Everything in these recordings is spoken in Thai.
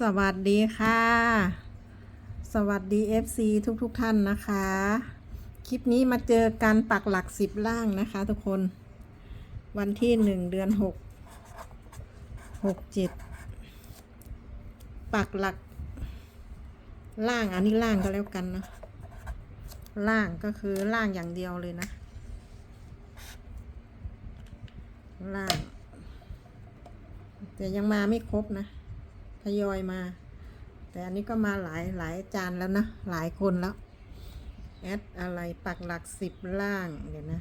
สวัสดีค่ะ สวัสดี FC ทุกทุกท่านนะคะ คลิปนี้มาเจอการปักหลักสิบล่างนะคะ ทุกคน วันที่หนึ่งเดือนหกหกเจ็ดปักหลัก ล่างอันนี้ล่างก็แล้วกันนะล่างก็คือล่างอย่างเดียวเลยนะล่าง แต่ยังมาไม่ครบนะ ทยอยมา แต่อันนี้ก็มาหลายหลายจานแล้วนะ หลายคนแล้ว แอดอะไรปักหลักสิบล่างเดี๋ยวนะ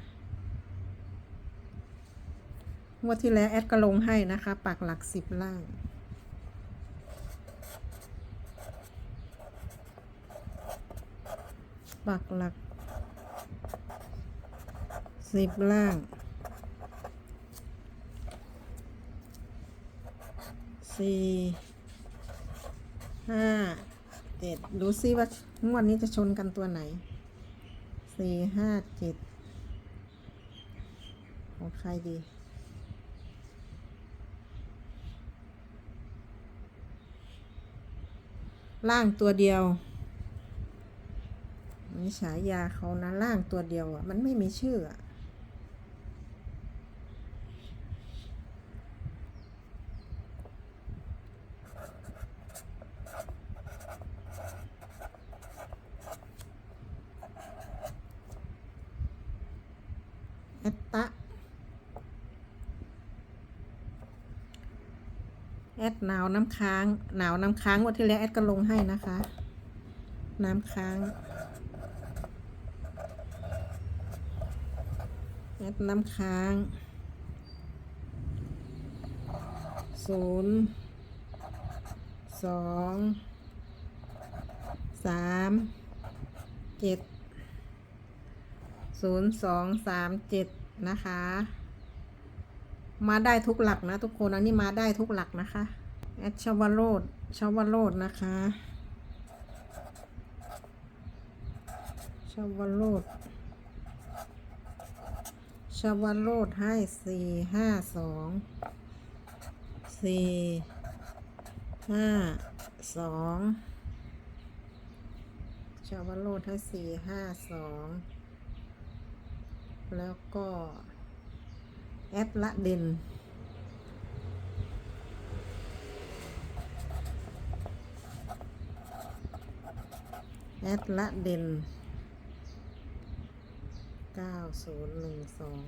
งวดที่แล้วแอดก็ลงให้นะคะ ปักหลักสิบล่างปักหลักสิบล่าง สี่ ห้าเจ็ดดูซิว่างวดนี้จะชนกันตัวไหนสี่ห้าเจ็ดของใครดีล่างตัวเดียวนี่ฉายาเขานะล่างตัวเดียวอะ มันไม่มีชื่ออะ อดหนาวน้ำค้าง หนาวน้ำค้างงวันที่แล้วแอดก็ลงให้นะคะ น้ำค้างแอดน้ำค้างศูนย์สองสามเจ็ดศูนย์สองสามเจ็ดนะคะ มาได้ทุกหลักนะ ทุกคนอันนี้มาได้ทุกหลักนะคะแอดชาวโรดชาวโรดนะคะชาวโรดชาวโรดให้สี่ห้าสองสี่ห้าสองชาวโรดให้สี่ห้าสองแล้วก็ แอดละเด่นแอดละเด่นเก้าศูนย์หนึ่งสอง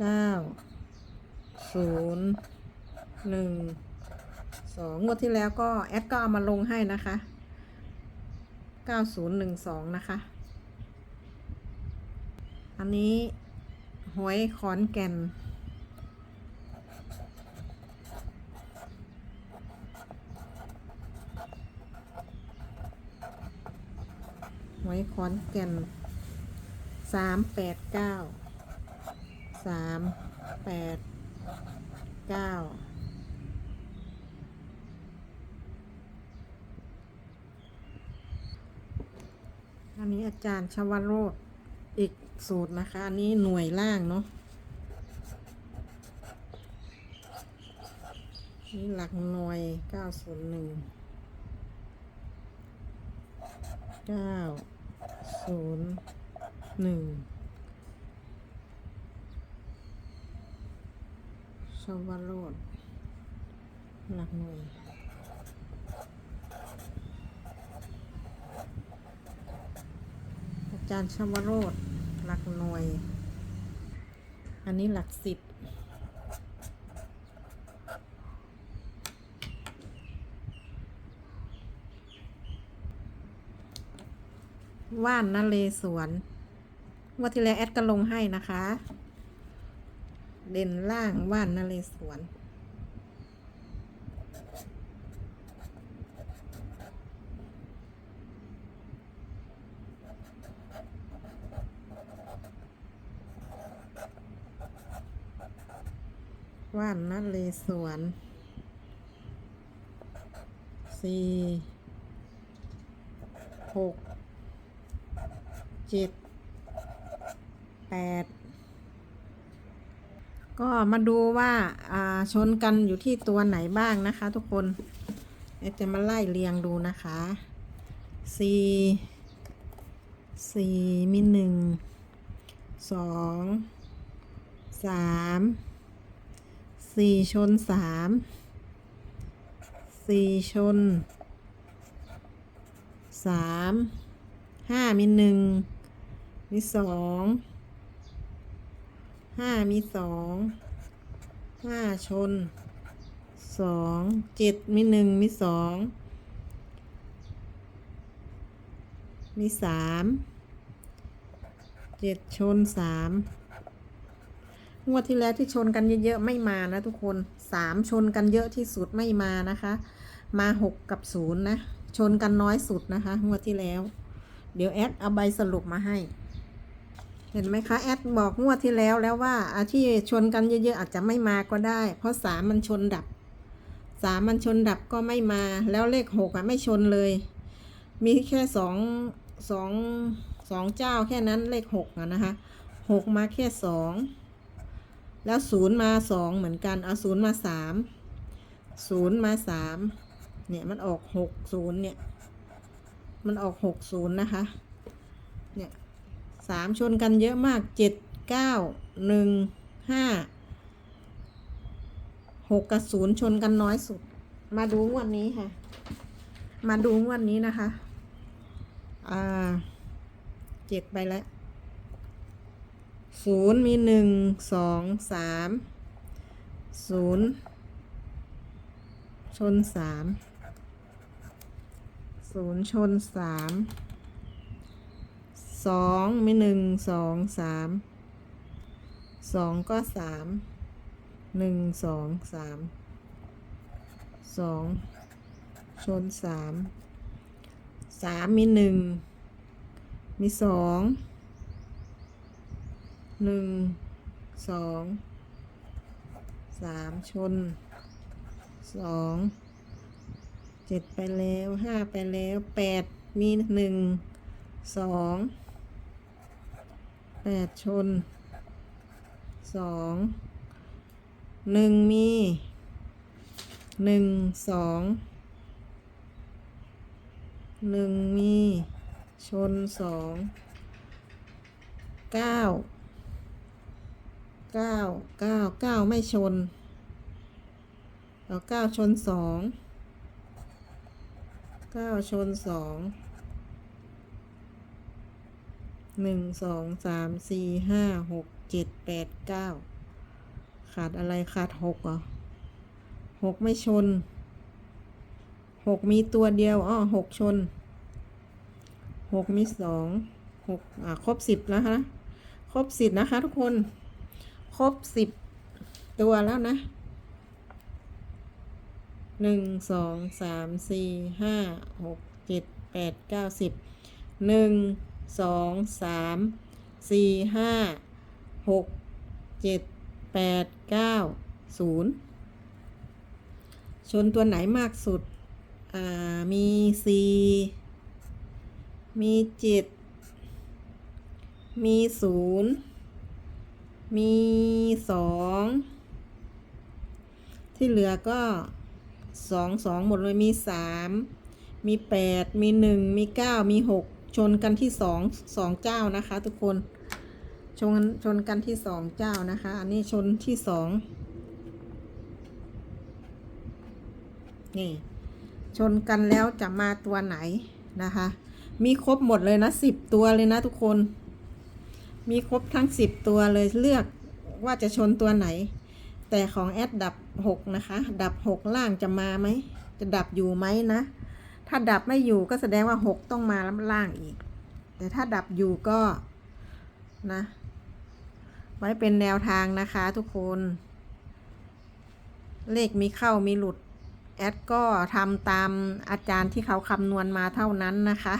เก้าศูนย์หนึ่งสองงวดที่แล้วก็แอดก็เอามาลงให้นะคะเก้าศูนย์หนึ่งสองนะคะ อันนี้ หวยขอนแก่น หวยขอนแก่นสามแปดเก้าสามแปดเก้าอันนี้อาจารย์ชวโรธ อีกสูตรนะคะ อันนี้หน่วยล่างเนาะนี่หลักหน่วยเก้าศูนย์หนึ่งเก้าศูนย์หนึ่งชวโรดหลักหน่วย อา จารย์ชวโรธหลักหน่วย อันนี้หลักสิบว่านนเลสวนวันที่แล้วแอดก็ลงให้นะคะ เด่นล่างว่านนเลสวน ว่านนเลสวนสี่หกเจ็ดแปดก็มาดูว่าอ่าชนกันอยู่ที่ตัวไหนบ้างนะคะ ทุกคนเดี๋ยวจะมาไล่เรียงดูนะคะสี่สี่มีหนึ่งสองสาม สี่ชนสามสี่ชนสามห้ามีหนึ่งมีสองห้ามีสองห้าชนสองเจ็ดมีหนึ่งมีสองมีสามเจ็ดชนสาม งวดที่แล้วที่ชนกันเยอะๆไม่มานะทุกคนสามชนกันเยอะที่สุดไม่มานะคะ มาหกกับศูนย์นะชนกันน้อยสุดนะคะงวดที่แล้ว เดี๋ยวแอดเอาใบสรุปมาให้ เห็นไหมคะแอดบอกงวดที่แล้วแล้วว่าอาที่ชนกันเยอะๆอาจจะไม่มาก็ได้ เพราะสามมันชนดับสามมันชนดับก็ไม่มา แล้วเลขหกอะไม่ชนเลย มีแค่สองสองสองเจ้าแค่นั้นเลขหกอะนะคะหกมาแค่สอง แล้วศูนย์มาสองเหมือนกัน เอาศูนย์มาสามศูนย์มาสามเนี่ยมันออกหกศูนย์เนี่ย มันออกหกศูนย์นะคะ เนี่ยสามชนกันเยอะมากเจ็ดเก้าหนึ่งห้าหกกับศูนย์ชนกันน้อยสุด มาดูงวดนนี้ค่ะ มาดูงวดนี้นะคะ อ่าเจ็ดไปแล้ว ศูนย์มีหนึ่งสองสามศูนย์ชนสามศูนย์ชนสามสองมีหนึ่งสองสามสองก็สามหนึ่งสองสามสองชนสามสามมีหนึ่งมีสอง หนึ่งสองสามชนสองเจ็ดไปแล้วห้าไปแล้วแปดมีหนึ่งสองแปดชนสองหนึ่งมีหนึ่งสองหนึ่งมีชนสองเก้า เก้าเก้าเก้าไม่ชนเอาเก้าชนสองเก้าชนสองหนึ่งสองสามสี่ห้าหกเจ็ดแปดเก้าขาดอะไรขาดหกเหรอหกไม่ชนหกมีตัวเดียวอ้อหกชนหกมีสองหกอ่าครบสิบแล้วคะครบสิบนะคะทุกคน ครบสิบตัวแล้วนะหนึ่งสองสามสี่ห้าหกเจ็ดแปดเก้าสิบหนึ่งสองสามสี่ห้าหกเจ็ดแปดเก้าศูนย์ชนตัวไหนมากสุด อ่า มีสี่มีเจ็ดมีศูนย์ มีสองที่เหลือก็สองสองหมดเลยมีสามมีแปดมีหนึ่งมีเก้ามีหกชนกันที่สองสองเจ้านะคะ ทุกคนชนชนกันที่สองเจ้านะคะ อันนี้ชนที่สองนี่ชนกันแล้วจะมาตัวไหนนะคะ มีครบหมดเลยนะสิบตัวเลยนะทุกคน มีครบทั้งสิบตัวเลยเลือกว่าจะชนตัวไหน แต่ของแอดดับหกนะคะ ดับหกล่างจะมาไหม จะดับอยู่ไหมนะ ถ้าดับไม่อยู่ก็แสดงว่าหกต้องมาล่างอีก แต่ถ้าดับอยู่ก็นะ ไว้เป็นแนวทางนะคะทุกคน เลขมีเข้ามีหลุด แอดก็ทำตามอาจารย์ที่เขาคำนวณมาเท่านั้นนะคะ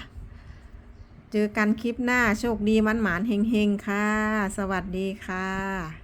เจอกันคลิปหน้าโชคดีมันหมานเฮงๆ ค่ะ สวัสดีค่ะ